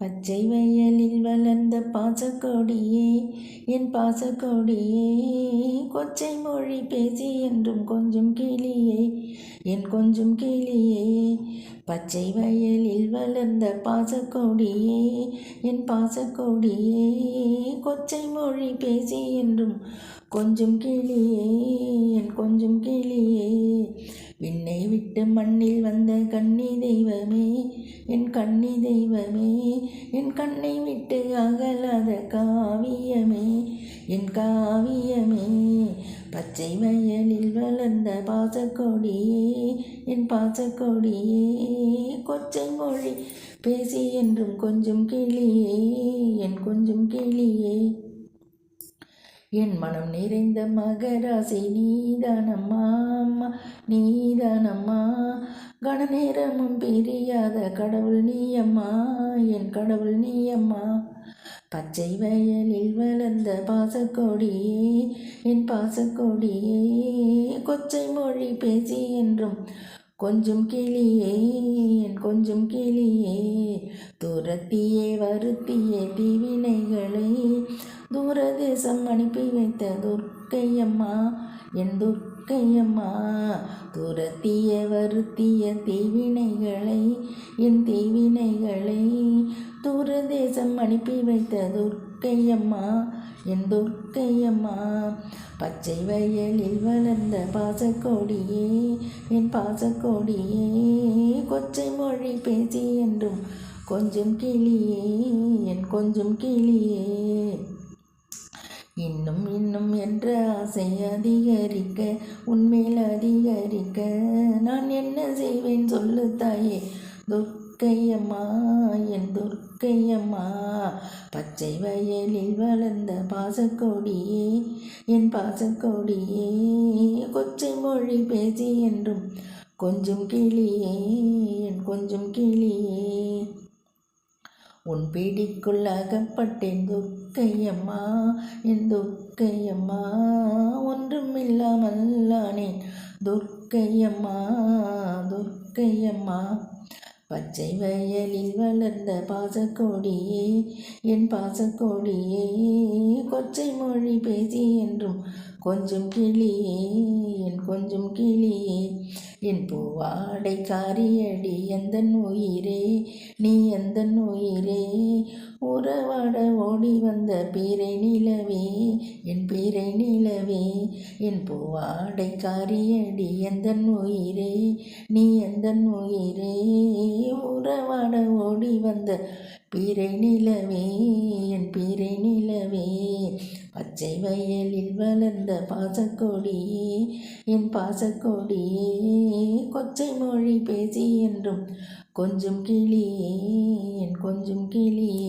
பச்சை வயலில் வளர்ந்த பாசக்கொடியே என் பாசக்கொடியே கொச்சை மொழி பேசி என்றும் கொஞ்சம் கிளியே என் கொஞ்சம் கிளியே. பச்சை வயலில் வளர்ந்த பாசக்கொடியே என் பாசக்கொடியே கொச்சை மொழி பேசி என்றும் கொஞ்சம் கிளியே என் கொஞ்சம் கிளியே. விண்ணை விட்டு மண்ணில் வந்த கண்ணி தெய்வமே என் கண்ணி தெய்வமே என் கண்ணை விட்டு அகலாத காவியமே என் காவியமே. பச்சை வயலில் வளர்ந்த பாசக்கொடியே என் பாசக்கொடியே. கொச்சை மொழி பேசி என்றும் கொஞ்சம் கிளியே என் கொஞ்சம் கிளியே. என் மனம் நிறைந்த மகராசி நீதானம்மா அம்மா நீதானம்மா. கன நேரமும் பிரியாத கடவுள் நீயம்மா என் கடவுள் நீயம்மா. பச்சை வயலில் வளர்ந்த பாசக்கோடியே என் பாசக்கோடியே கொச்சை மொழி பேசி என்றும் கொஞ்சம் கிளியே என் கொஞ்சம் கிளியே. துரத்தியே வருத்திய தீவினைகளை தூரதேசம் அனுப்பி வைத்த துர்க்கையம்மா என் துர்க்கையம்மா துரத்திய வருத்திய தீவினைகளை என் தீவினைகளை தூரதேசம் அனுப்பி வைத்த துர்க்கையம்மா என் துர்க்கையம்மா பச்சை வயலில் வளர்ந்த பாசக்கோடியே என் பாசக்கோடியே கொச்சை மொழி பேசி என்றும் கொஞ்சம் கிளியே என் கொஞ்சம் கிளியே. இன்னும் இன்னும் என்ற ஆசை அதிகரிக்க உண்மையில் அதிகரிக்க நான் என்ன செய்வேன் சொல்லு தாயே? துர்க்கையம்மா என் துர்க்கையம்மா பச்சை வயலில் வளர்ந்த பாசக்கோடியே என் பாசக்கோடியே கொச்சை மொழி பேசி என்றும் கொஞ்சம் கிளியே என் கொஞ்சம் கிளியே. உன் பிடிக்குள் அகப்பட்டேன் துக்கையம்மா என் துக்கையம்மா ஒன்றுமில்லாமல் ஆனேன் துர்க்கையம்மா துர்க்கையம்மா. பச்சை வயலில் வளர்ந்த பாசக்கோடியே என் பாசக்கோடியே. கொச்சை மொழி பேசி என்றும் கொஞ்சம் கிளியே என் கொஞ்சம் கிளியே. என் பூவாடை காரியடி எந்த உயிரே? நீ எந்த உயிரே? உறவாட ஓடி வந்த பீரை நிலவே என் பீரை நிலவே என் பூவாடை காரியடி எந்த உயிரே நீ எந்த உயிரே. உறவாட ஓடி வந்த பீரை நிலவே என் பீரை நிலவே பச்சை வயலில் வளர்ந்த பாசக்கொடியே என் பாசக்கொடியே கொச்சை மொழி பேசி என்றும் கொஞ்சம் கிளியே என் கொஞ்சம் கிளியே